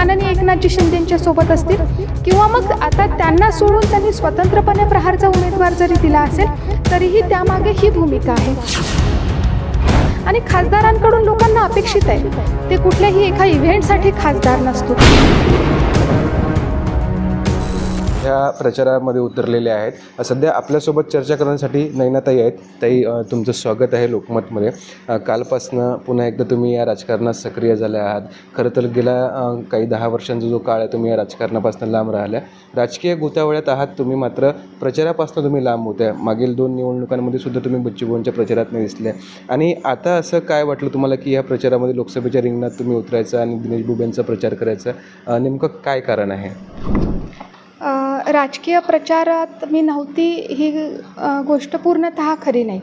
माननीय एकनाथजी शिंदेच्या सोबत असतील? किंवा मग आता त्यांना सोडून त्यांनी स्वतंत्रपणे प्रहारचा उमेदवार जरी दिला असेल तरीही त्यामागे ही भूमिका आहे. आणि खासदारांकडून लोकांना अपेक्षित आहे ते कुठल्याही एका इव्हेंटसाठी खासदार नसतो. ह्या प्रचारामध्ये उतरलेले आहेत. सध्या आपल्यासोबत चर्चा करण्यासाठी नैनाताई आहेत. ताई तुमचं स्वागत आहे लोकमतमध्ये. कालपासनं पुन्हा एकदा तुम्ही या राजकारणात सक्रिय झाल्या आहात. खरं तर गेल्या काही दहा वर्षांचा जो काळ आहे तुम्ही या राजकारणापासून लांब राहिल्या. राजकीय गुतावळ्यात आहात तुम्ही मात्र प्रचारापासून तुम्ही लांब होत्या. मागील दोन निवडणुकांमध्ये सुद्धा तुम्ही बच्चूभाऊंच्या प्रचारात नाही दिसले. आणि आता असं काय वाटलं तुम्हाला की या प्रचारामध्ये लोकसभेच्या रिंगणात तुम्ही उतरायचं आणि दिनेश बुबेंचा प्रचार करायचा? नेमकं काय कारण आहे? राजकीय प्रचारात मी नव्हती ही गोष्ट पूर्णतः खरी नाही.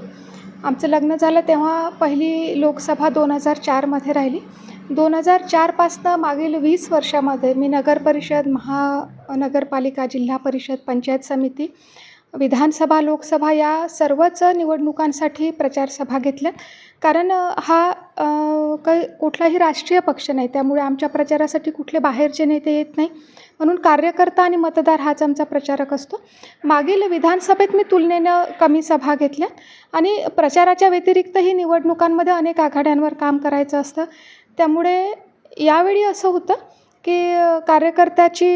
आमचं लग्न झालं तेव्हा पहिली लोकसभा दोन हजार चारमध्ये राहिली. दोन हजार चारपासनं मागील वीस वर्षामध्ये मी नगर परिषद महानगरपालिका जिल्हा परिषद पंचायत समिती विधानसभा लोकसभा या सर्वच निवडणुकांसाठी प्रचारसभा घेतल्या. कारण हा काही कुठलाही राष्ट्रीय पक्ष नाही त्यामुळे आमच्या प्रचारासाठी कुठले बाहेरचे नेते येत नाही. म्हणून कार्यकर्ता आणि मतदार हाच आमचा प्रचारक असतो. मागील विधानसभेत मी तुलनेनं कमी सभा घेतल्या आणि प्रचाराच्या व्यतिरिक्तही निवडणुकांमध्ये अनेक आघाड्यांवर काम करायचं असतं. त्यामुळे यावेळी असं होतं की कार्यकर्त्याची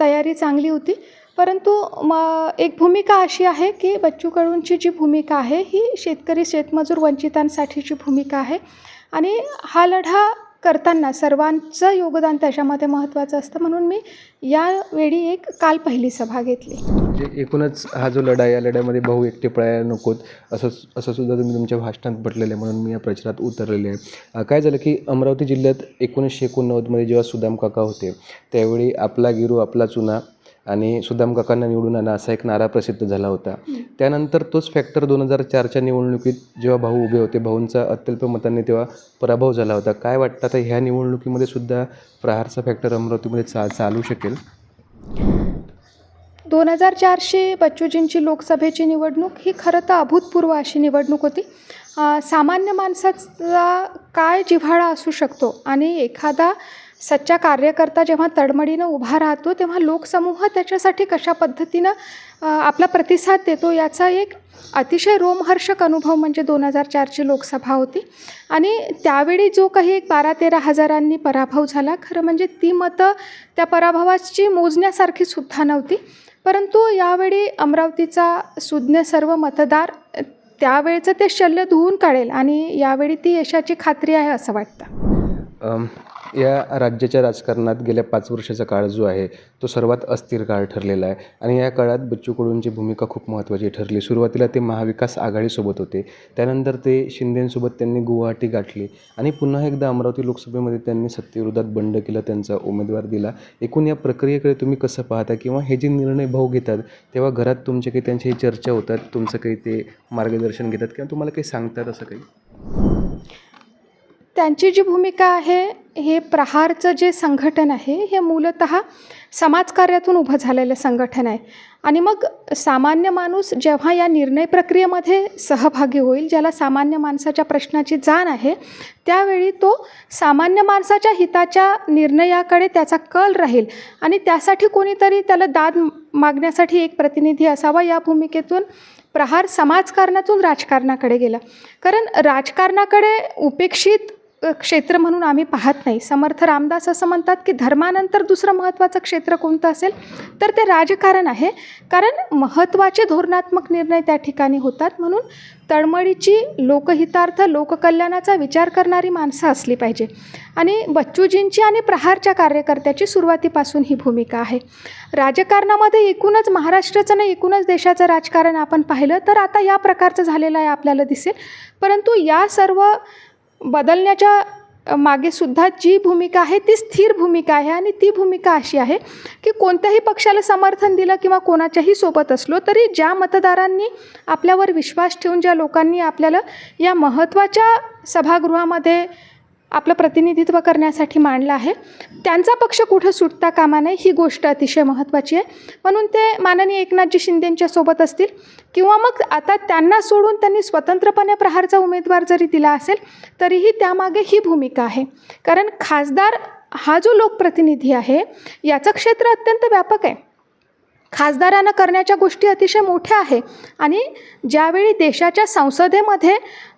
तयारी चांगली होती. परंतु म एक भूमिका अशी आहे की बच्चू कडूंची जी भूमिका आहे ही शेतकरी शेतमजूर वंचितांसाठीची भूमिका आहे. आणि हा लढा करताना सर्वांचं योगदान त्याच्यामध्ये महत्त्वाचं असतं म्हणून मी यावेळी एक काल पहिली सभा घेतली. म्हणजे एकूणच हा जो लढा या लढ्यामध्ये भाऊ एकटे पळायला नकोत असं असं सुद्धा तुम्ही तुमच्या भाषणात म्हटलेलं आहे म्हणून मी या प्रचारात उतरलेले आहे. काय झालं की अमरावती जिल्ह्यात एकोणीसशे एकोणनव्वदमध्ये जेव्हा सुदाम काका होते त्यावेळी आपला गिरू आपला चुना आणि सुदाम काकांना निवडून आणा असा एक नारा प्रसिद्ध झाला होता. त्यानंतर तोच फॅक्टर दोन हजार चारच्या निवडणुकीत जेव्हा भाऊ उभे होते भाऊंचा अत्यल्प मतांनी तेव्हा पराभव झाला होता. काय वाटतं आता ह्या निवडणुकीमध्ये सुद्धा प्रहारचा फॅक्टर अमरावतीमध्ये चा चालू शकेल? दोन हजार चारशे बच्चूजींची लोकसभेची निवडणूक ही खरं तर अभूतपूर्व अशी निवडणूक होती. सामान्य माणसाचा काय जिव्हाळा असू शकतो आणि एखादा सच्चा कार्यकर्ता जेव्हा तडमडीनं उभा राहतो तेव्हा लोकसमूह त्याच्यासाठी कशा पद्धतीनं आपला प्रतिसाद देतो याचा एक अतिशय रोमहर्षक अनुभव म्हणजे दोन हजार चारची लोकसभा होती. आणि त्यावेळी जो काही एक बारा तेरा हजारांनी पराभव झाला खरं म्हणजे ती मतं त्या पराभवाची मोजण्यासारखी सुद्धा नव्हती. परंतु यावेळी अमरावतीचा सुज्ञ सर्व मतदार त्यावेळेचं ते शल्य धुवून काढेल आणि यावेळी ती यशाची खात्री आहे असं वाटतं. या राज्याच्या राजकारणात गेल्या पाच वर्षाचा काळ जो आहे तो सर्वात अस्थिर काळ ठरलेला आहे. आणि या काळात बच्चू कडूंची भूमिका खूप महत्त्वाची ठरली. सुरुवातीला ते महाविकास आघाडीसोबत होते. त्यानंतर ते शिंदेंसोबत त्यांनी गुवाहाटी गाठली. आणि पुन्हा एकदा अमरावती लोकसभेमध्ये त्यांनी सत्तेविरोधात बंड केला त्यांचा उमेदवार दिला. एकूण या प्रक्रियेकडे तुम्ही कसं पाहता? किंवा हे जे निर्णय भाऊ घेतात तेव्हा घरात तुमच्या काही त्यांची चर्चा होतात? तुमचं काही ते मार्गदर्शन घेतात? किंवा तुम्हाला काही सांगतात असं काही? त्यांची जी भूमिका आहे हे प्रहारचं जे संघटन आहे हे मूलत समाजकार्यातून उभं झालेलं संघटन आहे. आणि मग सामान्य माणूस जेव्हा या निर्णय प्रक्रियेमध्ये सहभागी होईल ज्याला सामान्य माणसाच्या प्रश्नाची जाण आहे त्यावेळी तो सामान्य माणसाच्या हिताच्या निर्णयाकडे त्याचा कल राहील. आणि त्यासाठी कोणीतरी त्याला दाद मागण्यासाठी एक प्रतिनिधी असावा या भूमिकेतून प्रहार समाजकारणातून राजकारणाकडे गेला. कारण राजकारणाकडे उपेक्षित क्षेत्र म्हणून आम्ही पाहत नाही. समर्थ रामदास असं म्हणतात की धर्मानंतर दुसरं महत्त्वाचं क्षेत्र कोणतं असेल? तर ते राजकारण आहे. कारण महत्त्वाचे धोरणात्मक निर्णय त्या ठिकाणी होतात. म्हणून तळमळीची लोकहितार्थ लोककल्याणाचा विचार करणारी माणसं असली पाहिजे. आणि बच्चूजींची आणि प्रहारच्या कार्यकर्त्याची सुरुवातीपासून ही भूमिका आहे. राजकारणामध्ये एकूणच महाराष्ट्राचं नाही एकूणच देशाचं राजकारण आपण पाहिलं तर आता या प्रकारचं झालेलं आहे आपल्याला दिसेल. परंतु या सर्व बदलण्याच्या मागे सुद्धा जी भूमिका आहे ती स्थिर भूमिका आहे आणि ती भूमिका अशी आहे की कोणत्याही पक्षाला समर्थन दिलं किंवा कोणाच्याही सोबत असलो तरी ज्या मतदारांनी आपल्यावर विश्वास ठेवून ज्या लोकांनी आपल्याला या महत्त्वाच्या सभागृहामध्ये आपलं प्रतिनिधित्व करण्यासाठी मांडलं आहे. त्यांचा पक्ष कुठं सुटता कामा नये ही गोष्ट अतिशय महत्त्वाची आहे. म्हणून ते माननीय एकनाथजी शिंदेंच्या सोबत असतील किंवा मग आता त्यांना सोडून त्यांनी स्वतंत्रपणे प्रहारचा उमेदवार जरी दिला असेल तरीही त्यामागे ही भूमिका आहे. कारण खासदार हा जो लोकप्रतिनिधी आहे याचं क्षेत्र अत्यंत व्यापक आहे. खासदारांना करण्याच्या गोष्टी अतिशय मोठ्या आहे आणि ज्यावेळी देशाच्या संसदेमध्ये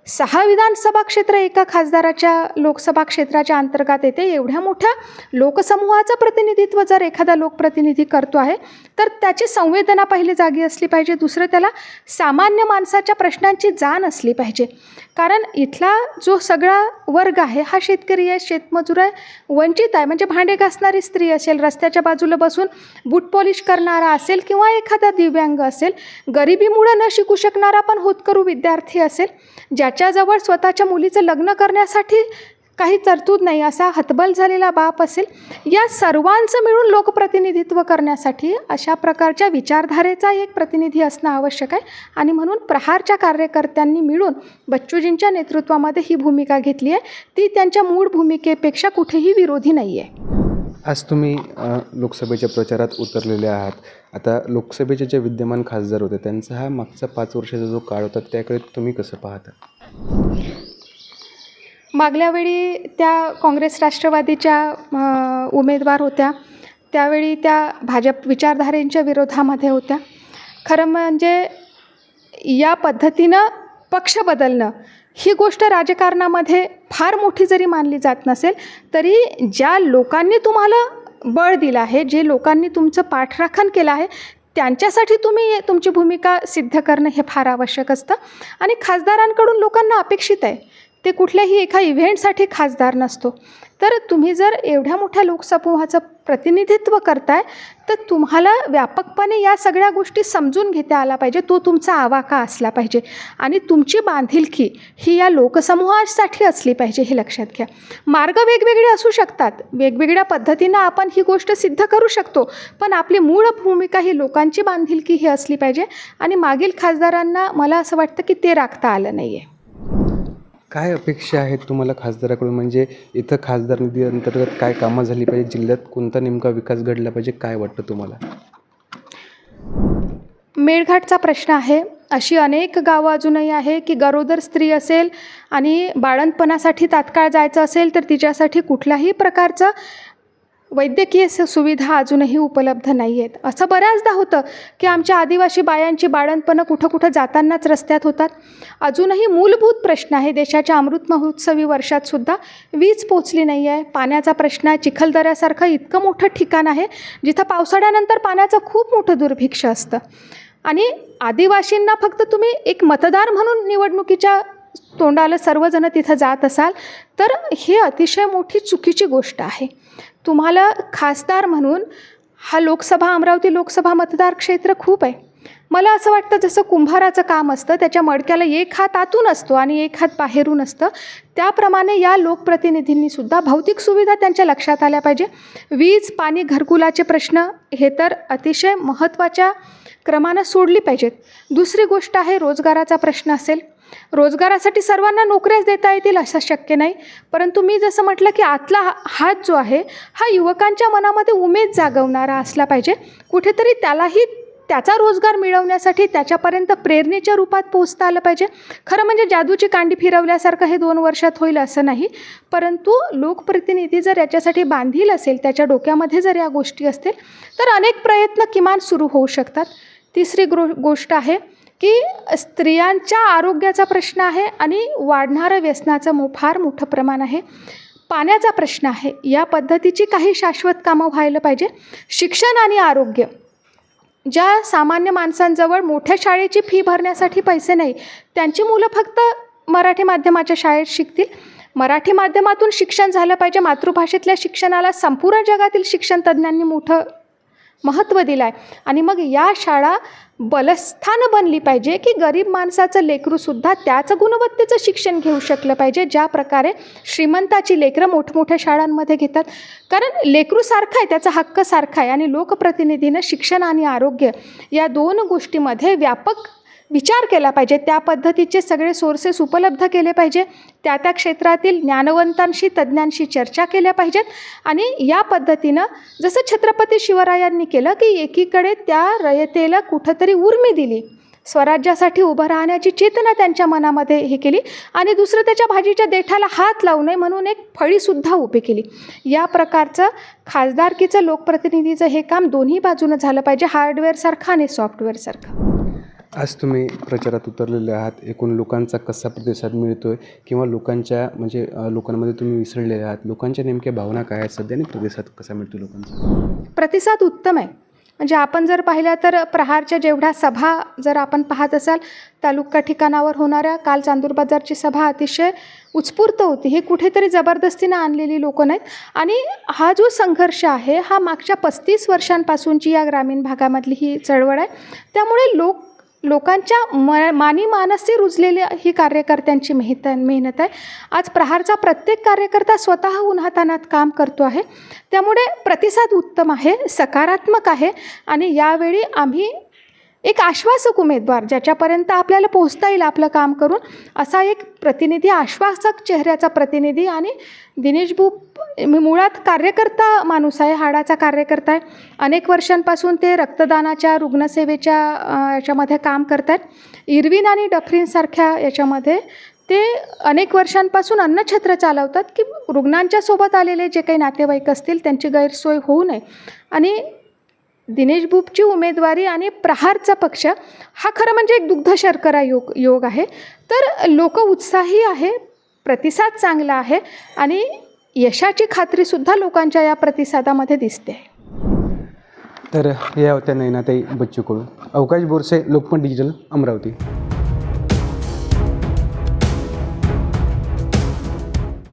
सहा विधानसभा क्षेत्र एका खासदाराच्या लोकसभा क्षेत्राच्या अंतर्गत येते. एवढ्या मोठ्या लोकसमूहाचं प्रतिनिधित्व जर एखादा लोकप्रतिनिधी करतो आहे तर त्याची संवेदना पहिली जागी असली पाहिजे. दुसरं त्याला सामान्य माणसाच्या प्रश्नांची जाण असली पाहिजे. कारण इथला जो सगळा वर्ग आहे हा शेतकरी आहे शेतमजूर आहे वंचित आहे. म्हणजे भांडे घासणारी स्त्री असेल रस्त्याच्या बाजूला बसून बूट पॉलिश करणारा असेल किंवा एखादा दिव्यांग असेल गरिबीमुळं न शिकू शकणारा पण होतकरू विद्यार्थी असेल ज्या त्याच्याजवळ स्वतःच्या मुलीचं लग्न करण्यासाठी काही तरतूद नाही असा हतबल झालेला बाप असेल. या सर्वांचं मिळून लोकप्रतिनिधित्व करण्यासाठी अशा प्रकारच्या विचारधारेचा एक प्रतिनिधी असणं आवश्यक आहे. आणि म्हणून प्रहारच्या कार्यकर्त्यांनी मिळून बच्चूजींच्या नेतृत्वामध्ये ही भूमिका घेतली आहे. ती त्यांच्या मूळ भूमिकेपेक्षा कुठेही विरोधी नाही आहे आज तुम्ही लोकसभेच्या प्रचारात उतरलेले आहात. आता लोकसभेचे जे विद्यमान खासदार होते त्यांचा हा मागचा पाच वर्षाचा जो काळ होता त्याकडे तुम्ही कसं पाहता? मागल्या वेळी त्या काँग्रेस राष्ट्रवादीच्या उमेदवार होत्या. त्यावेळी त्या भाजप विचारधारेंच्या विरोधामध्ये होत्या. खरं म्हणजे या पद्धतीनं पक्ष बदलणं ही गोष्ट राजकारणामध्ये फार मोठी जरी मानली जात नसेल तरी ज्या लोकांनी तुम्हाला बळ दिलं आहे जे लोकांनी तुमचं पाठराखण केलं आहे त्यांच्यासाठी तुम्ही तुमची भूमिका सिद्ध करणं हे फार आवश्यक असतं. आणि खासदारांकडून लोकांना अपेक्षित आहे. ते कुठल्याही एका इव्हेंटसाठी खासदार नसतो. तर तुम्ही जर एवढ्या मोठ्या लोकसमूहाचं प्रतिनिधित्व करताय तर तुम्हाला व्यापकपणे या सगळ्या गोष्टी समजून घेता आला पाहिजे. तो तुमचा आवाका असला पाहिजे. आणि तुमची बांधिलकी ही या लोकसमूहासाठी असली पाहिजे हे लक्षात घ्या. मार्ग वेगवेगळे असू शकतात. वेगवेगळ्या पद्धतीनं आपण ही गोष्ट सिद्ध करू शकतो. पण आपली मूळ भूमिका ही लोकांची बांधिलकी ही असली पाहिजे. आणि मागील खासदारांना मला असं वाटतं की ते राखता आलं नाही आहे काय अपेक्षा आहेत तुम्हाला खासदाराकडून? म्हणजे इथं खासदार निधी अंतर्गत काय कामं झाली पाहिजे? जिल्ह्यात कोणता नेमका विकास घडला पाहिजे? काय वाटतं तुम्हाला? मेळघाटचा प्रश्न आहे. अशी अनेक गावं अजूनही आहे की गरोदर स्त्री असेल आणि बाळंतपणासाठी तात्काळ जायचं असेल तर तिच्यासाठी कुठल्याही प्रकारचं वैद्यकीय सुविधा अजूनही उपलब्ध नाही आहेत असं बऱ्याचदा होतं की आमच्या आदिवासी बायांची बाळंतपणं कुठं कुठं जातानाच रस्त्यात होतात. अजूनही मूलभूत प्रश्न आहे. देशाच्या अमृत महोत्सवी वर्षातसुद्धा वीज पोचली नाही आहे पाण्याचा प्रश्न आहे. चिखलदऱ्यासारखं इतकं मोठं ठिकाण आहे जिथं पावसाळ्यानंतर पाण्याचं खूप मोठं दुर्भिक्ष असतं. आणि आदिवासींना फक्त तुम्ही एक मतदार म्हणून निवडणुकीच्या तोंडाला सर्वजण तिथं जात असाल तर ही अतिशय मोठी चुकीची गोष्ट आहे. तुम्हाला खासदार म्हणून हा लोकसभा अमरावती लोकसभा मतदार क्षेत्र खूप आहे. मला असं वाटतं जसं कुंभाराचं काम असतं त्याच्या मडक्याला एक हात आतून असतो आणि एक हात बाहेरून असतं. त्याप्रमाणे या लोकप्रतिनिधींनीसुद्धा भौतिक सुविधा त्यांच्या लक्षात आल्या पाहिजे. वीज पाणी घरकुलाचे प्रश्न हे तर अतिशय महत्त्वाच्या क्रमानं सोडली पाहिजेत. दुसरी गोष्ट आहे रोजगाराचा प्रश्न असेल. रोजगारासाठी सर्वांना नोकऱ्याच देता येतील असं शक्य नाही. परंतु मी जसं म्हटलं की आतला हा- हात जो आहे हा युवकांच्या मनामध्ये उमेद जागवणारा असला पाहिजे. कुठेतरी त्यालाही त्याचा रोजगार मिळवण्यासाठी त्याच्यापर्यंत प्रेरणेच्या रूपात पोचता आलं पाहिजे. खरं म्हणजे जादूची कांडी फिरवल्यासारखं हे दोन वर्षात होईल असं नाही. परंतु लोकप्रतिनिधी जर याच्यासाठी बांधील असेल त्याच्या डोक्यामध्ये जर या गोष्टी असतील तर अनेक प्रयत्न किमान सुरू होऊ शकतात. तिसरी ग्रो गोष्ट आहे की स्त्रियांच्या आरोग्याचा प्रश्न आहे आणि वाढणारं व्यसनाचं मो फार मोठं प्रमाण आहे. पाण्याचा प्रश्न आहे. या पद्धतीची काही शाश्वत कामं व्हायला पाहिजे. शिक्षण आणि आरोग्य. ज्या सामान्य माणसांजवळ मोठ्या शाळेची फी भरण्यासाठी पैसे नाही त्यांची मुलं फक्त मराठी माध्यमाच्या शाळेत शिकतील. मराठी माध्यमातून शिक्षण झालं पाहिजे. मातृभाषेतल्या शिक्षणाला संपूर्ण जगातील शिक्षण तज्ज्ञांनी मोठं महत्त्व दिलं आहे आणि मग या शाळा बलस्थान बनली पाहिजे की गरीब माणसाचं लेकरूसुद्धा त्याच गुणवत्तेचं शिक्षण घेऊ शकलं पाहिजे ज्या प्रकारे श्रीमंताची लेकरं मोठमोठ्या शाळांमध्ये घेतात. कारण लेकरू सारखं आहे त्याचा हक्क सारखा आहे आणि लोकप्रतिनिधीनं शिक्षण आणि आरोग्य या दोन गोष्टीमध्ये व्यापक विचार केला पाहिजे. त्या पद्धतीचे सगळे सोर्सेस उपलब्ध केले पाहिजे. त्या त्या क्षेत्रातील ज्ञानवंतांशी तज्ज्ञांशी चर्चा केल्या पाहिजेत. आणि या पद्धतीनं जसं छत्रपती शिवरायांनी केलं की एकीकडे त्या रयतेला कुठंतरी उर्मी दिली. स्वराज्यासाठी उभं राहण्याची चेतना त्यांच्या मनामध्ये हे केली. आणि दुसरं त्याच्या भाजीच्या देठाला हात लावू नये म्हणून एक फळीसुद्धा उभी केली. या प्रकारचं खासदारकीचं लोकप्रतिनिधीचं हे काम दोन्ही बाजूनं झालं पाहिजे. हार्डवेअरसारखं आणि सॉफ्टवेअरसारखं. आज तुम्ही प्रचारात उतरलेले आहात. एकूण लोकांचा कसा प्रतिसाद मिळतो आहे किंवा लोकांच्या म्हणजे लोकांमध्ये तुम्ही विसरलेले आहात? लोकांच्या नेमक्या भावना काय आहेत? सध्या आणि प्रतिसाद कसा मिळतो लोकांचा? प्रतिसाद उत्तम आहे. म्हणजे आपण जर पाहिलं तर प्रहारच्या जेवढ्या सभा जर आपण पाहत असाल तालुका ठिकाणावर होणाऱ्या काल चांदूर बाजारची सभा अतिशय उत्स्फूर्त होती. हे कुठेतरी जबरदस्तीनं आणलेली लोकं नाहीत. आणि हा जो संघर्ष आहे हा मागच्या पस्तीस वर्षांपासूनची या ग्रामीण भागामधली ही चळवळ आहे. त्यामुळे लोक लोकांच्या म मानी मानसी रुजलेली ही कार्यकर्त्यांची मेहनत मेहनत आहे. आज प्रहारचा प्रत्येक कार्यकर्ता स्वतः उन्हातानात काम करतो आहे. त्यामुळे प्रतिसाद उत्तम आहे सकारात्मक आहे. आणि यावेळी आम्ही एक आश्वासक उमेदवार ज्याच्यापर्यंत आपल्याला पोहोचता येईल आपलं काम करून असा एक प्रतिनिधी आश्वासक चेहऱ्याचा प्रतिनिधी आणि दिनेशभू मुळात कार्यकर्ता माणूस आहे हाडाचा कार्यकर्ता आहे. अनेक वर्षांपासून ते रक्तदानाच्या रुग्णसेवेच्या याच्यामध्ये काम करत आहेत इरविन आणि डफरीनसारख्या याच्यामध्ये ते अनेक वर्षांपासून अन्नछत्र चालवतात की रुग्णांच्या सोबत आलेले जे काही नातेवाईक असतील त्यांची गैरसोय होऊ नये. आणि दिनेश बुपची उमेदवारी आणि प्रहारचा पक्ष हा खरं म्हणजे एक दुग्ध शर्करा योग योग आहे. तर लोक उत्साही आहे प्रतिसाद चांगला आहे आणि यशाची खात्रीसुद्धा लोकांच्या या प्रतिसादामध्ये दिसते. आहे तर या होत्या नैनाताई बच्चू कडू अवकाश बोरसे लोकमत डिजिटल अमरावती.